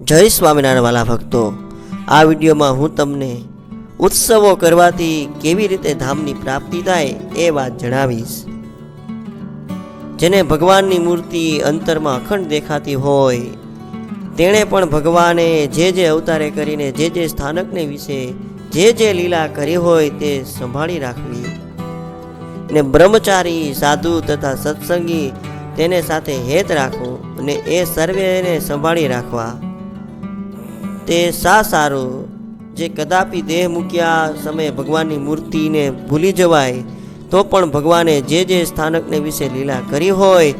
જય સ્વામિનારાયણ વાલા ભક્તો, આ વિડીયોમાં હું તમને ઉત્સવો કરવાથી કેવી રીતે ધામની પ્રાપ્તિ થાય એ વાત જણાવીશ. જેને ભગવાનની મૂર્તિ અંતરમાં અખંડ દેખાતી હોય, તેણે પણ ભગવાને જે જે અવતારે કરીને જે જે સ્થાનકને વિશે જે જે લીલા કરી હોય તે સંભાળી રાખવી. ને બ્રહ્મચારી, સાધુ તથા સત્સંગી તેને સાથે હેત રાખવું અને એ સર્વેને સંભાળી રાખવા. તે સા સારું, જે કદાપી દેહ મૂક્યા સમયે ભગવાનની મૂર્તિને ભૂલી જવાય, તો પણ ભગવાને જે જે સ્થાનકને વિશે લીલા કરી હોય,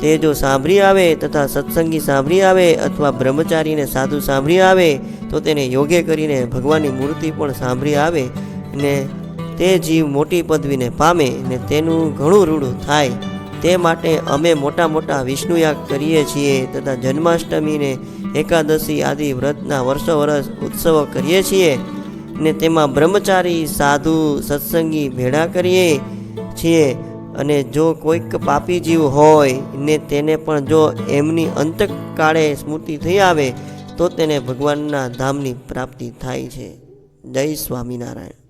તે જો સાંભળી આવે તથા સત્સંગી સાંભળી આવે અથવા બ્રહ્મચારીને સાધુ સાંભળી આવે, તો તેને યોગે કરીને ભગવાનની મૂર્તિ પણ સાંભળી આવે ને તે જીવ મોટી પદવીને પામે ને તેનું ઘણું રૂડું થાય. તે માટે અમે મોટા મોટા વિષ્ણુયાગ કરીએ છીએ તથા જન્માષ્ટમીને એકાદશી આદિ વ્રતના વર્ષો વર્ષ ઉત્સવો કરીએ છીએ ને તેમાં બ્રહ્મચારી, સાધુ, સત્સંગી ભેળા કરીએ છીએ અને જો કોઈક પાપી જીવ હોય ને તેને પણ જો એમની અંતકાળે સ્મૃતિ થઈ આવે તો તેને ભગવાનના ધામની પ્રાપ્તિ થાય છે. જય સ્વામિનારાયણ.